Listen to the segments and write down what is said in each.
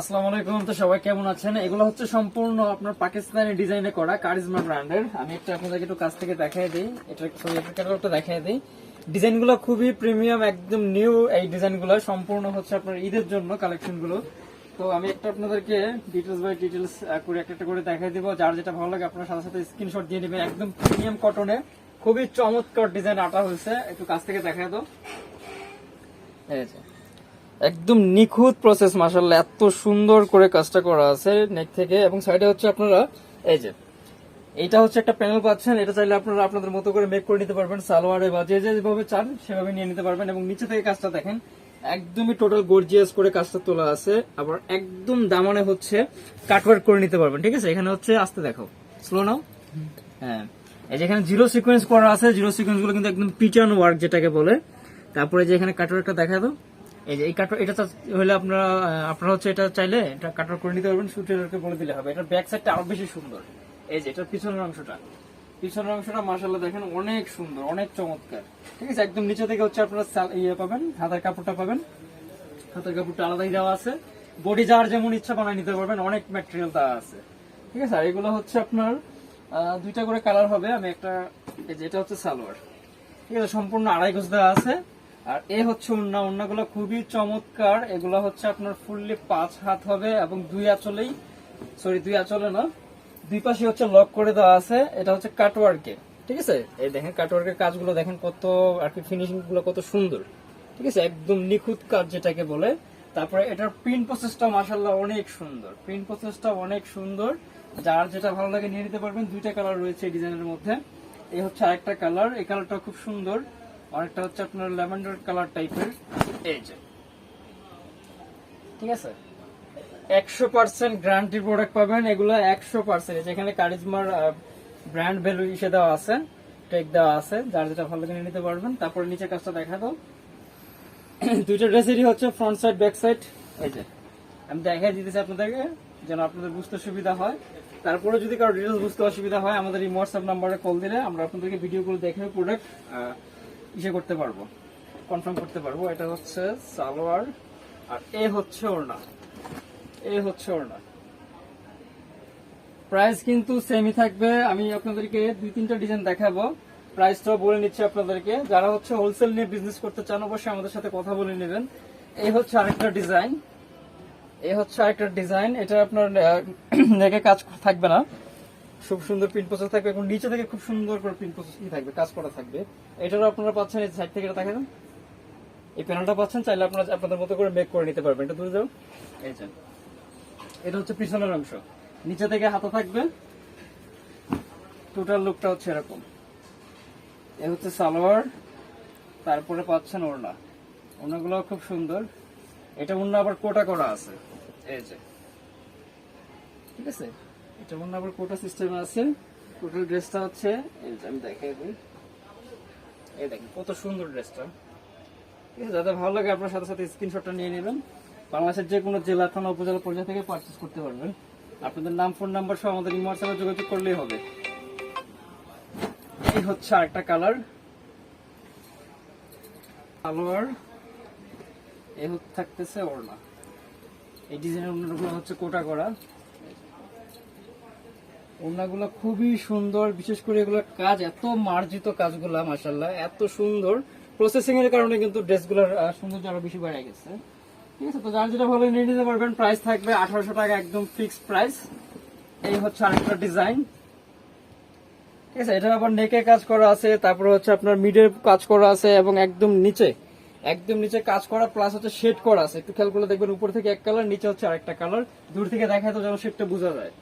আসসালামু আলাইকুম। তো সবাই কেমন আছেন? এগুলো হচ্ছে সম্পূর্ণ আপনার পাকিস্তানি ডিজাইনে করা ব্র্যান্ডের। আমি একটা আপনাদেরকে একটু কাছ থেকে দিই। এটা দিই। ডিজাইনগুলো খুবই প্রিমিয়াম, একদম নিউ এই ডিজাইনগুলো। সম্পূর্ণ হচ্ছে আপনার ঈদের জন্য কালেকশনগুলো। তো আমি একটা আপনাদেরকে ডিটেলস বাই ডিটেলস করে একটা করে দেখাই দিব। যার যেটা ভালো লাগে আপনার সাথে সাথে স্ক্রিনশট দিয়ে নেবেন। একদম প্রিমিয়াম কটনে খুবই চমৎকার ডিজাইন আটা হয়েছে। একটু কাছ থেকে দেখাই দাও। একদম নিখুঁত প্রসেস মাসাল্লাহ এত সুন্দর করে কাজটা করা আছে নেক থেকে। এবং সাইডে হচ্ছে আপনারা, এই যে, এইটা হচ্ছে একটা প্যানেল পাচ্ছেন, এটা চাইলে আপনারা আপনাদের মতো করে মেক করে নিতে পারবেন, সালোয়ারে বা যে যেভাবে চান, সেভাবে নিয়ে নিতে পারবেন। এবং নিচে থেকে কাজটা দেখেন, একদমই টোটাল গর্জিয়াস করে কাজটা তোলা আছে। আবার একদম দামানে হচ্ছে কাটওয়ার্ক করে নিতে পারবেন, ঠিক আছে? এখানে হচ্ছে, আসতে দেখো স্লো নাও। হ্যাঁ এই যে এখানে জিরো সিকোয়েন্স করা আছে জিরো সিকোয়েন্সগুলো কিন্তু একদম পিটার্ন ওয়ার্ক যেটাকে বলে। তারপরে যে এখানে কাটওয়ার্কটা দেখা দাও। এই যে, এই কাটার এটা হলে আপনারা আপনারা হচ্ছে এটা চাইলে এটা কাটার করে নিতে পারবেন সুটেরকে বলে দিলে হবে। এটার ব্যাক সাইডটা আরও বেশি সুন্দর। এই যে, এটার পিছনের অংশটা। পিছনের অংশটা, মাশাআল্লাহ দেখেন, অনেক সুন্দর, অনেক চমৎকার। ঠিক আছে, একদম নিচে থেকে হচ্ছে আপনারা ইয়ে পাবেন, হাতের কাপড়টা পাবেন। হাতের কাপড়টা আলাদাই দেওয়া আছে। বডি যার যেমন ইচ্ছা বানায় নিতে পারবেন, অনেক ম্যাটেরিয়াল দেওয়া আছে। ঠিক আছে, আর এগুলো হচ্ছে আপনার দুইটা করে কালার হবে। আমি একটা, এই যে, এটা হচ্ছে সালোয়ার। ঠিক আছে, সম্পূর্ণ আড়াই গজ দেওয়া আছে। আর এ হচ্ছে উন্না উন্নাগুলো খুবই চমৎকার। এগুলো হচ্ছে আপনার ফুললি পাঁচ হাত হবে এবং দুই আঁচলেই সরি দুই আঁচলে না, দুই পাশে হচ্ছে লক করে দেওয়া আছে। এটা হচ্ছে কাটওয়ার্কে ঠিক আছে? এই দেখেন কাটওয়ার্কের কাজগুলো দেখেন কত, আর কি ফিনিশিংগুলো কত সুন্দর, ঠিক আছে? একদম নিখুঁত কাজ যেটাকে বলে। তারপরে এটার প্রিন্ট প্রসেসটা মাসাল্লাহ অনেক সুন্দর। প্রিন্ট প্রসেসটা অনেক সুন্দর। যার যেটা ভালো লাগে নিয়ে নিতে পারবেন। দুইটা কালার রয়েছে ডিজাইনের মধ্যে। এই হচ্ছে আরেকটা কালার এই কালারটা খুব সুন্দর। আরেকটা হচ্ছে আপনার ল্যাভেন্ডার কালার টাইপের। এই যে। ঠিক আছে? একশো পার্সেন্ট গ্যারান্টি প্রোডাক্ট পাবেন, এগুলো একশো পার্সেন্ট। যেখানে কারিজমার ব্র্যান্ড ভ্যালু ইসে দেওয়া আছে টেক দেওয়া আছে, যার যেটা ভালো নিয়ে নিতে পারবেন। তারপরে নিচে কাজটা দেখা দাও দুইটা ড্রেসেরই হচ্ছে ফ্রন্ট সাইড ব্যাক সাইড এই যে। আমি দেখাই দিতেছি আপনাদেরকে, যেন আপনাদের বুঝতে সুবিধা হয়। তারপরে যদি কারও ডিটেলস বুঝতে অসুবিধা হয়, আমাদের এই হোয়াটসঅ্যাপ নাম্বারে কল দিলে আমরা আপনাদেরকে ভিডিওগুলো দেখে প্রোডাক্ট ইসে করতে পারব। কনফার্ম করতে পারব। এটা হচ্ছে সালোয়ার আর এ হচ্ছে ওড়না। এ হচ্ছে ওড়না। প্রাইস কিন্তু সেমই থাকবে। আমি আপনাদেরকে দুই, তিনটা ডিজাইন দেখাবো। প্রাইসটাও বলে নিচ্ছি আপনাদেরকে। যারা হচ্ছে হোলসেল নিয়ে বিজনেস করতে চান, অবশ্যই আমাদের সাথে কথা বলে নেবেন। এই হচ্ছে আরেকটা ডিজাইন এই হচ্ছে আরেকটা ডিজাইন এটা আপনার নেকে কাজ থাকবে না। খুব সুন্দর প্রিন্ট প্রসেস থাকবে এবং নিচে থেকে খুব সুন্দর করে প্রিন্ট প্রসেস থাকবে, কাজ করা থাকবে। এটারও আপনারা পাচ্ছেন এই সাইড থেকে এটা দেখেন। এই প্যানেলটা পাচ্ছেন, চাইলে আপনারা আপনাদের মতো করে মেক করে নিতে পারবেন। এটা দূরে যাও। এই যে, এটা হচ্ছে পিছনের অংশ। নিচে থেকে হাতা থাকবে। টোটাল লুকটা হচ্ছে এরকম। এ হচ্ছে সালোয়ার, তারপরে পাচ্ছেন ওড়না। ওড়নাগুলো খুব সুন্দর। এটা ওড়না আবার কোটা করা আছে। এই যে, ঠিক আছে? এটা ওড়না আবার কোটা সিস্টেম আছে। টোটাল ড্রেসটা হচ্ছে আমি দেখাই দিই। এই দেখেন, কত সুন্দর ড্রেসটা ঠিক আছে, যাদের ভালো লাগে আপনার সাথে সাথে স্ক্রিনশটটা নিয়ে নেবেন। বাংলাদেশের যে কোনো জেলা, থানা, উপজেলা পর্যায়ে থেকে পারচেস করতে পারবেন। আপনাদের নাম ফোন নাম্বার সহ আমাদের হোয়াটসঅ্যাপে যোগাযোগ করলেই হবে। এই হচ্ছে আরেকটা কালার সালোয়ার। এই হচ্ছে থাকতেছে ওড়না। এই ডিজাইনের ওড়নাগুলো হচ্ছে কোটা করা ওড়নাগুলো খুবই সুন্দর বিশেষ করে এগুলোর কাজ এত মার্জিত কাজগুলা মাসাল্লাহ এত সুন্দর। প্রসেসিং এর কারণে কিন্তু ড্রেসগুলোর আহ, সৌন্দর্য আরও বেশি বেড়ে গেছে। ঠিক আছে তো যার যেটা ভালো নিয়ে নিতে পারবেন প্রাইস থাকবে আঠারোশো টাকা একদম ফিক্সড প্রাইস এই হচ্ছে আরেকটা ডিজাইন ঠিক আছে এটা আবার নেকে কাজ করা আছে তারপরে হচ্ছে আপনার মিডের কাজ করা আছে এবং একদম নিচে একদম নিচে কাজ করা প্লাস হচ্ছে শেড করা আছে। একটু খেয়াল করে দেখবেন উপর থেকে এক কালার নিচে হচ্ছে আরেকটা কালার দূর থেকে দেখা তো যেন শেডটা বোঝা যায়।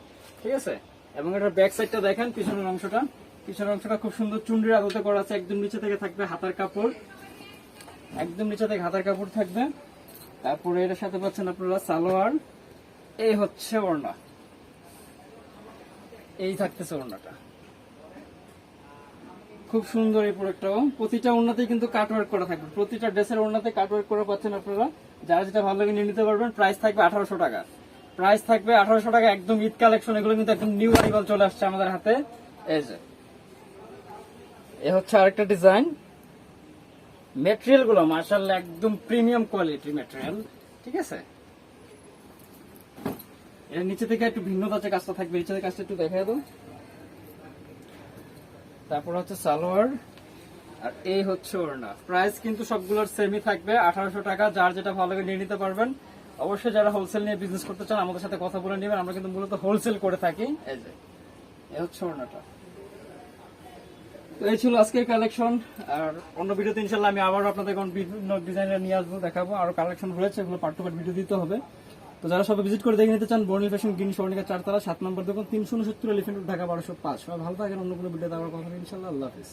ঠিক আছে? এবং এটার ব্যাক সাইডটা দেখেন, পিছনের অংশটা। পিছনের অংশটা খুব সুন্দর চুন্ডির আদতে করা আছে, একদম নিচে থেকে থাকবে হাতার কাপড়। একদম নিচে থেকে হাতার কাপড় থাকবে। তারপরে এটার সাথে পাচ্ছেন আপনারা সালোয়ার। এই হচ্ছে ওড়না। এই থাকতেছে ওড়নাটা। খুব সুন্দর এই প্রোডাক্টটাও প্রতিটা ওড়নাতেই কিন্তু কাটওয়ার্ক করা থাকবে। প্রতিটা ড্রেসের ওড়নাতে কাটওয়ার্ক করা পাচ্ছেন আপনারা। যারা যেটা ভালো লাগে নিয়ে নিতে পারবেন। প্রাইস থাকবে আঠারোশো টাকা। প্রাইস থাকবে আঠারোশো টাকা, একদম ঈদ কালেকশন এগুলো কিন্তু একদম নিউ আরিভাল চলে আসছে আমাদের হাতে। এই যে। এ হচ্ছে আরেকটা ডিজাইন একদম প্রিমিয়াম কোয়ালিটি মেটেরিয়াল ঠিক আছে? এর নিচে থেকে একটু ভিন্নতা যে কাজটা থাকবে নিচে কাজটা একটু দেখায় দাও তারপর হচ্ছে সালোয়ার, আর এই হচ্ছে ওড়না। প্রাইস কিন্তু সবগুলোর সেমই থাকবে, আঠারোশো টাকা, যার যেটা ভালো নিয়ে নিতে পারবেন। অবশ্যই যারা হোলসেল নিয়ে বিজনেস করতে চান আমাদের সাথে কথা বলে নেবেন। আমরা কিন্তু মূলত হোলসেল করে থাকি। এই যে। হচ্ছে ওড়নাটা। তো এই ছিল আজকের কালেকশন আর অন্য ভিডিওতে ইনশাল্লাহ আমি আবার আপনাদের বিভিন্ন ডিজাইনের নিয়ে আসব দেখাবো। আরও কালেকশন রয়েছে এগুলো পার্ট টু পার্ট ভিডিও দিতে হবে। তো যারা সবাই ভিজিট করে দেখে নিতে চান বর্ণিল ফ্যাশন গ্রিন স্বর্ণিকা চারতলা সাত নম্বর দোকান তিনশো উনসত্তর এলিফেন্ট ঢাকা বারোশো পাঁচ। সবাই ভালো থাকেন অন্য কোনো ভিডিওতে আবার কথা ইনশাল্লাহ আল্লাহ হাফিজ।